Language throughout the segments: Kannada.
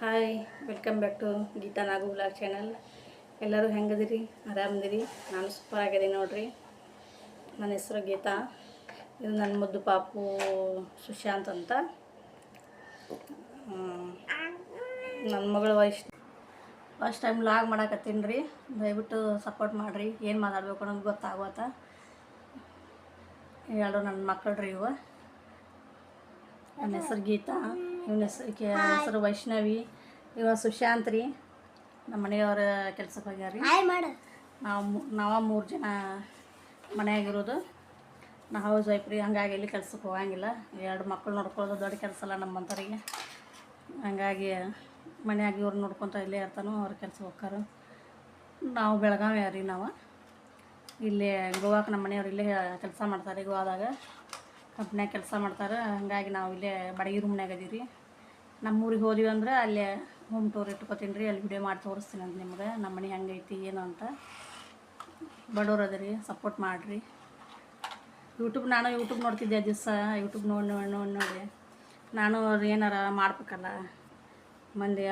Hi welcome back to Geetha Nagu blog channel ಎಲ್ಲರೂ ಹೆಂಗದಿರಿ? ಆರಾಮದಿರಿ? ನಾನು ಸೂಪರ್ ಆಗಿದ್ದೀನಿ ನೋಡ್ರಿ. ನನ್ನ ಹೆಸರು ಗೀತಾ. ಇದು ನನ್ನ ಮುದ್ದು ಪಾಪು ಸುಶಾಂತ್ ಅಂತ. ನನ್ನ ಮಗಳು ವಯಸ್ಸು ಫಸ್ಟ್ ಟೈಮ್ ಲಾಗ್ ಮಾಡಾಕತ್ತೀನಿ ರೀ. ದಯವಿಟ್ಟು ಸಪೋರ್ಟ್ ಮಾಡಿರಿ. ಏನು ಮಾತಾಡಬೇಕು ಅನ್ನೋದು ಗೊತ್ತಾಗೋತ ಎರಡು ನನ್ನ ಮಕ್ಕಳು ರೀ ಇವು ನನ್ನ ಹೆಸರು ಗೀತಾ ಇವನ ಹೆಸರು ಕೆ ಹೆಸರು ವೈಷ್ಣವಿ ಇವ ಸುಶಾಂತ್ ರೀ ನಮ್ಮ ಮನೆಯವ್ರ ಕೆಲ್ಸಕ್ಕೆ ಹೋಗ್ಯಾರ. ರೀ ನಾವು ನಾವು ಮೂರು ಜನ ಮನೆಯಾಗಿರೋದು. ನಾ ಹೌಸ್ ವೈಫ್ ರೀ ಹಂಗಾಗಿ ಇಲ್ಲಿ ಕೆಲ್ಸಕ್ಕೆ ಹೋಗಂಗಿಲ್ಲ. ಎರಡು ಮಕ್ಕಳು ನೋಡ್ಕೊಳ್ಳೋದು ದೊಡ್ಡ ಕೆಲಸ ಅಲ್ಲ ನಮ್ಮಂಥವ್ರಿಗೆ ಹಂಗಾಗಿ ಮನೆಯಾಗಿ ಇವ್ರು ನೋಡ್ಕೊತ ಇಲ್ಲೇ ಇರ್ತಾನೋ ಅವ್ರ ಕೆಲಸ ಹೋಗ್ತಾರೆ. ನಾವು ಬೆಳಗಾವಿ ರೀ ನಾವು. ಇಲ್ಲೇ ಗೋವಾಕ್ಕೆ ನಮ್ಮ ಮನೆಯವ್ರು ಇಲ್ಲೇ ಕೆಲಸ ಮಾಡ್ತಾರೆ ಗೋವಾದಾಗ. ಕಂಪ್ನ್ಯಾಗ ಕೆಲಸ ಮಾಡ್ತಾರೆ, ಹಂಗಾಗಿ ನಾವು ಇಲ್ಲೇ ಬಡಗಿ ರೂಮ್ನಾಗ ಅದೀವಿ ರೀ. ನಮ್ಮ ಊರಿಗೆ ಹೋದ್ವಿ ಅಂದ್ರೆ ಅಲ್ಲೇ ಹೋಮ್ ಟೂರ್ ಇಟ್ಕೊತೀನಿ ರೀ, ಅಲ್ಲಿ ವಿಡಿಯೋ ಮಾಡಿ ತೋರಿಸ್ತೀನಿ ಅಂತ ನಿಮ್ಗೆ, ನಮ್ಮ ಮನೆ ಹೆಂಗೈತಿ ಏನು ಅಂತ. ಬಡವ್ರು ಅದರಿ ಸಪೋರ್ಟ್ ಮಾಡಿರಿ. ಯೂಟ್ಯೂಬ್ ನಾನು ಯೂಟ್ಯೂಬ್ ನೋಡ್ತಿದ್ದೆ ದಿವಸ ಯೂಟ್ಯೂಬ್ ನೋಡಿ ನೋಡಿ ನೋಡಿ ನೋಡಿ ನಾನು ಏನಾರ ಮಾಡ್ಬೇಕಲ್ಲ, ಮಂದಿ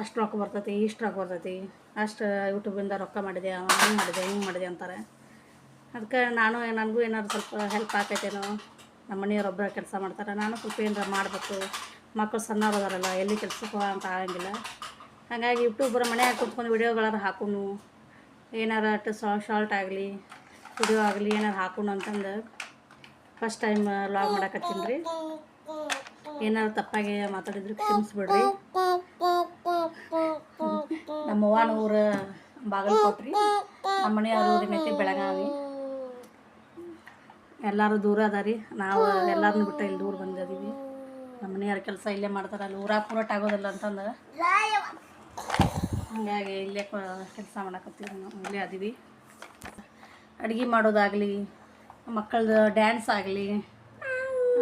ಅಷ್ಟು ರೊಕ್ಕ ಬರ್ತೈತಿ, ಇಷ್ಟು ರೊಕ್ಕ ಬರ್ತೈತಿ, ಅಷ್ಟು ಯೂಟ್ಯೂಬಿಂದ ರೊಕ್ಕ ಮಾಡಿದೆ ಹಂಗೆ ಮಾಡಿದೆ, ಹಿಂಗೆ ಮಾಡಿದೆ ಅಂತಾರೆ. ಅದಕ್ಕೆ ನಾನು, ನನಗೂ ಏನಾದ್ರು ಸ್ವಲ್ಪ ಹೆಲ್ಪ್ ಆಕೈತೇನೋ ನಮ್ಮ ಮನೆಯವ್ರು ಒಬ್ಬರ ಕೆಲಸ ಮಾಡ್ತಾರೆ. ನಾನು ಸ್ವಲ್ಪ ಏನಾರ ಮಾಡಬೇಕು. ಮಕ್ಕಳು ಸಣ್ಣವ್ರು ಅದಾರಲ್ಲ ಎಲ್ಲಿ ಕೆಲ್ಸಕ್ಕೆ ಅಂತ ಆಗಂಗಿಲ್ಲ. ಹಾಗಾಗಿ ಯೂಟ್ಯೂಬರ ಮನ್ಯಾಗ ಕುತ್ಕೊಂಡು ವಿಡಿಯೋಗಳಾರ ಹಾಕೋನು. ಏನಾರ ಅಟ್ ಶಾರ್ಟ್ ಆಗಲಿ, ವಿಡಿಯೋ ಆಗಲಿ ಏನಾರು ಹಾಕೋಣ ಅಂತಂದು ಫಸ್ಟ್ ಟೈಮ್ ಲಾಗ್ ಮಾಡಕತ್ತೀನಿ ರೀ. ಏನಾರು ತಪ್ಪಾಗಿ ಮಾತಾಡಿದ್ರೆ ಕ್ಷಮಿಸ್ಬಿಡ್ರಿ. ನಮ್ಮ ಅವ್ವನ ಊರು ಬಾಗಲಕೋಟ್ರಿ ನಮ್ಮ ಮನೆಯವ್ರ ಊರಿನೈತಿ ಬೆಳಗಾವಿ. ಎಲ್ಲರೂ ದೂರ ಅದ ರೀ. ನಾವು ಎಲ್ಲರನ್ನ ಬಿಟ್ಟು ಇಲ್ಲಿ ದೂರ ಬಂದಿದ್ದೀವಿ ನಮ್ಮ ಮನೆಯವ್ರ ಕೆಲಸ ಇಲ್ಲೇ ಮಾಡ್ತಾರೆ. ಅಲ್ಲಿ ಊರಾಗ ಪೂರಟ್ ಆಗೋದಿಲ್ಲ ಅಂತಂದ್ರೆ ಹಾಗಾಗಿ ಇಲ್ಲೇ ಕೆಲಸ ಮಾಡಕತ್ತೀವಿ. ನಾವು ಇಲ್ಲೇ ಅದೀವಿ. ಅಡುಗೆ ಮಾಡೋದಾಗಲಿ ಮಕ್ಕಳದು ಡ್ಯಾನ್ಸ್ ಆಗಲಿ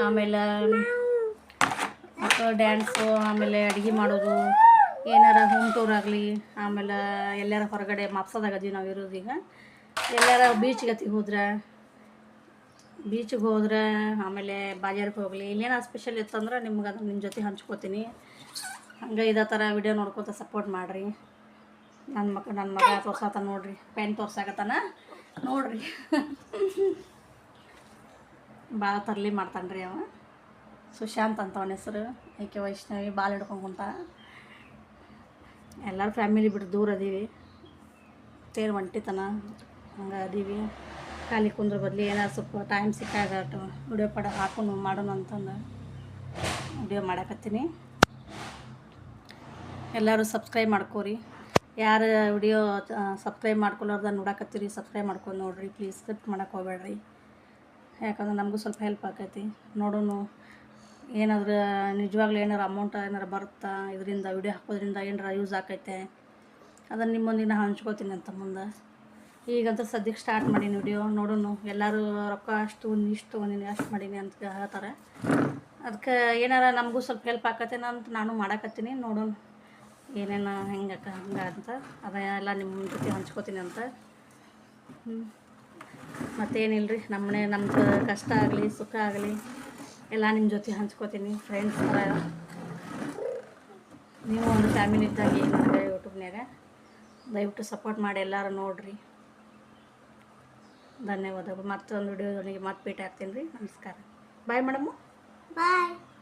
ಆಮೇಲೆ ಮಕ್ಕಳು ಡ್ಯಾನ್ಸು ಆಮೇಲೆ ಅಡುಗೆ ಮಾಡೋದು ಏನಾರ ಹೋಮ್ ಟೂರ್ ಆಗಲಿ ಆಮೇಲೆ ಎಲ್ಲಾರ ಹೊರಗಡೆ ಮಾಪ್ಸದಾಗ ಅದೀವಿ ನಾವು ಇರೋದೀಗ. ಎಲ್ಲಾರ ಬೀಚ್ಗತಿ ಹೋದ್ರೆ ಬೀಚಿಗೆ ಹೋದ್ರೆ, ಆಮೇಲೆ ಬಾಜಾರಿಗೆ ಹೋಗಲಿ, ಇಲ್ಲೇನೋ ಸ್ಪೆಷಲ್ ಇತ್ತಂದ್ರೆ ನಿಮ್ಗೆ ಅದನ್ನು ನಿಮ್ಮ ಜೊತೆ ಹಂಚ್ಕೋತೀನಿ. ಹಂಗೆ ಇದೇ ಥರ ವಿಡಿಯೋ ನೋಡ್ಕೊತ ಸಪೋರ್ಟ್ ಮಾಡಿರಿ. ನನ್ನ ಮಕ್ಕ ನನ್ನ ಮಗ ತೋರ್ಸಾತ ನೋಡ್ರಿ, ಪೆನ್ ತೋರ್ಸಾಕತ್ತಾನ ನೋಡ್ರಿ. ಭಾಳ ತರಲಿ ಮಾಡ್ತಾನೆ ರೀ ಅವ. ಸುಶಾಂತ್ ಅಂತ ಅವನ ಹೆಸರು ಏಕೆ ವೈಷ್ಣವಿ ಬಾಲ್ ಹಿಡ್ಕೊಂಡು ಕುಂತ ಎಲ್ಲರೂ ಫ್ಯಾಮಿಲಿ ಬಿಟ್ಟು ದೂರ ಅದೀವಿ. ತೇರು ಒಂಟಿತನ, ಹಂಗೆ ಅದೀವಿ. ಖಾಲಿ ಕುಂದ್ರ ಬದಲಿ ಏನಾರು ಸ್ವಲ್ಪ ಟೈಮ್ ಸಿಕ್ಕಾಗ ವಿಡಿಯೋ ಪಡ ಹಾಕೊಂಡು ಮಾಡೋಣ ಅಂತಂದು ವಿಡಿಯೋ ಮಾಡಕತ್ತೀನಿ. ಎಲ್ಲರೂ ಸಬ್ಸ್ಕ್ರೈಬ್ ಮಾಡ್ಕೋರಿ. ಯಾರು ವಿಡಿಯೋ ಸಬ್ಸ್ಕ್ರೈಬ್ ಮಾಡ್ಕೊಳ್ಳೋರ್ದ ನೋಡಕತ್ತೀರಿ ಸಬ್ಸ್ಕ್ರೈಬ್ ಮಾಡ್ಕೊಂಡು ನೋಡಿರಿ ಪ್ಲೀಸ್ ಸ್ಕ್ರಿಪ್ಟ್ ಮಾಡಕ್ಕೆ ಹೋಗ್ಬೇಡ್ರಿ. ಯಾಕಂದ್ರೆ ನಮಗೂ ಸ್ವಲ್ಪ ಹೆಲ್ಪ್ ಆಕೈತಿ. ನೋಡೋಣ ಏನಾದರೂ ನಿಜವಾಗ್ಲೂ ಏನಾರು ಅಮೌಂಟ್ ಏನಾರು ಬರುತ್ತಾ, ಇದರಿಂದ ವಿಡಿಯೋ ಹಾಕೋದ್ರಿಂದ ಏನಾರ ಯೂಸ್ ಆಕೈತೆ. ಅದನ್ನು ನಿಮ್ಮೊಂದಿನ ಹಂಚ್ಕೋತೀನಿ ಅಂತ ಮುಂದೆ. ಈಗಂತೂ ಸದ್ಯಕ್ಕೆ ಸ್ಟಾರ್ಟ್ ಮಾಡೀನಿ ವಿಡಿಯೋ ನೋಡೋಣ ಎಲ್ಲರೂ ರೊಕ್ಕ ಅಷ್ಟು, ಇಷ್ಟು ತೊಗೊಂಡಿನಿ, ಅಷ್ಟು ಮಾಡೀನಿ ಅಂತ ಹೇಳ್ತಾರೆ. ಅದಕ್ಕೆ ಏನಾರ ನಮಗೂ ಸ್ವಲ್ಪ ಹೆಲ್ಪ್ ಆಕತ್ತೇನೋ ಅಂತ ನಾನು ಮಾಡಕತ್ತೀನಿ. ನೋಡೋಣ ಏನೇನು ಹೆಂಗೆ, ಹಂಗೆ ಅಂತ. ಅದೆಲ್ಲ ನಿಮ್ಮ ಜೊತೆ ಹಂಚ್ಕೋತೀನಿ ಅಂತ. ಹ್ಞೂ ಮತ್ತೇನಿಲ್ಲ ರೀ ನಮ್ಮನೆ ನಮ್ದು ಕಷ್ಟ ಆಗಲಿ, ಸುಖ ಆಗಲಿ, ಎಲ್ಲ ನಿಮ್ಮ ಜೊತೆ ಹಂಚ್ಕೋತೀನಿ ಫ್ರೆಂಡ್ಸ್ ಥರ ನೀವು ಒಂದು ಫ್ಯಾಮಿಲಿ ಇದ್ದಾಗ ಏನು ಯೂಟ್ಯೂಬ್ನಾಗ ದಯವಿಟ್ಟು ಸಪೋರ್ಟ್ ಮಾಡಿ ಎಲ್ಲರೂ ನೋಡಿರಿ. ಧನ್ಯವಾದಗಳು. ಮತ್ತೊಂದು ವಿಡಿಯೋದೊಳಗೆ ಮತ್ತೆ ಭೇಟಿ ಹಾಕ್ತೀನಿ ರೀ. ನಮಸ್ಕಾರ. Bye madam Bye.